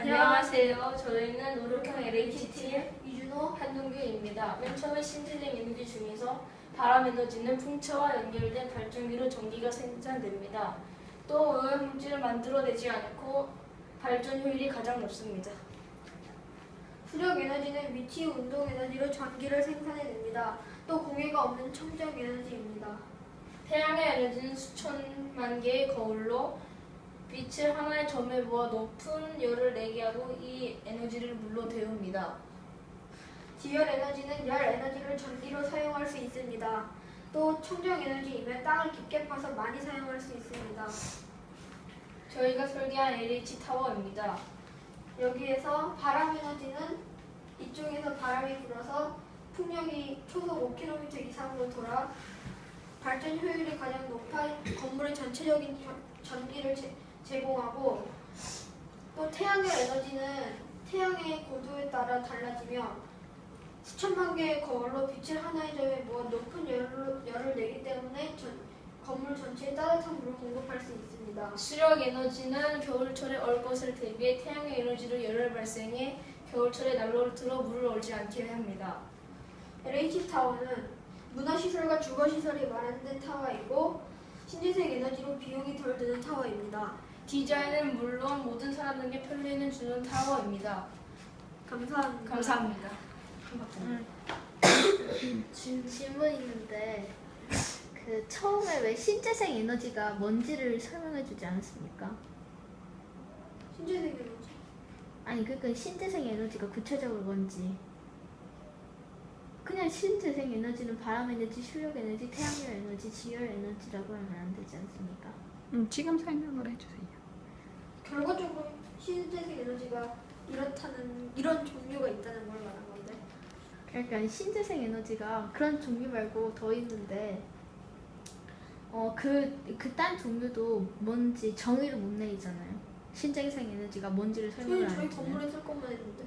안녕하세요. 저희는 노력형 LHT의 이준호 한동규입니다. 맨 처음에 신재생 에너지 중에서 바람 에너지는 풍차와 연결된 발전기로 전기가 생산됩니다. 또 오염물질을 만들어내지 않고 발전 효율이 가장 높습니다. 수력 에너지는 위치 운동 에너지로 전기를 생산해냅니다. 또 공해가 없는 청정 에너지입니다. 태양의 에너지는 수천만 개의 거울로 빛을 하나의 점에 모아 높은 열을 내게 하고 이 에너지를 물로 데웁니다. 지열 에너지는 열 에너지를 전기로 사용할 수 있습니다. 또 청정 에너지이면 땅을 깊게 파서 많이 사용할 수 있습니다. 저희가 설계한 LH 타워입니다. 여기에서 바람 에너지는 이쪽에서 바람이 불어서 풍력이 초속 5km 이상으로 돌아 발전 효율이 가장 높아 건물의 전체적인 전- 전기를 제, 제공하고 또 태양의 에너지는 태양의 고도에 따라 달라지며 수천만 개의 거울로 빛을 하나의 점에 모아 높은 열을, 열을 내기 때문에 전, 건물 전체에 따뜻한 물을 공급할 수 있습니다. 수력 에너지는 겨울철에 얼 것을 대비해 태양의 에너지로 열을 발생해 겨울철에 난로를 틀어 물을 얼지 않게 합니다. LH 타워는 문화시설과 주거시설이 마련된 타워이고 신재생 에너지로 비용이 덜 드는 타워입니다. 디자인은 물론 모든 사람에게 편리는 주는 타워입니다. 감사합니다. 감사합니다. 질- 질문 있는데 그 처음에 왜 신재생 에너지가 뭔지를 설명해 주지 않았습니까? 신재생 에너지. 아니 그러니까 신재생 에너지가 구체적으로 뭔지 그냥 신재생 에너지는 바람 에너지, 출력 에너지, 태양열 에너지, 지열 에너지라고 하면 안 되지 않습니까? 음, 지금 설명을 해주세요. 결과적으로 신재생 에너지가 이렇다는 이런 종류가 있다는 걸 말한 건데. 그러니까 신재생 에너지가 그런 종류 말고 더 있는데 어그 그 딴 종류도 뭔지 정의를 못 내리잖아요. 신재생 에너지가 뭔지를 설명을 저희 안 저희 해주면 건물에 쓸 것만 했는데.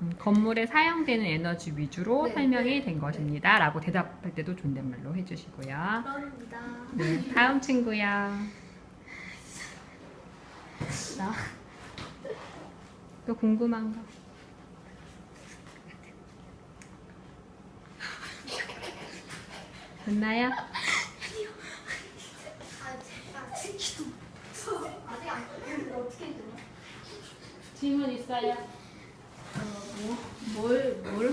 음, 건물에 사용되는 에너지 위주로 네, 설명이 네, 된 것입니다. 라고 대답할 때도 존댓말로 해주시고요. 그럽니다. 네, 다음 친구요. 나 또 궁금한 거. 됐나요? 질문 있어요? 뭘, 뭘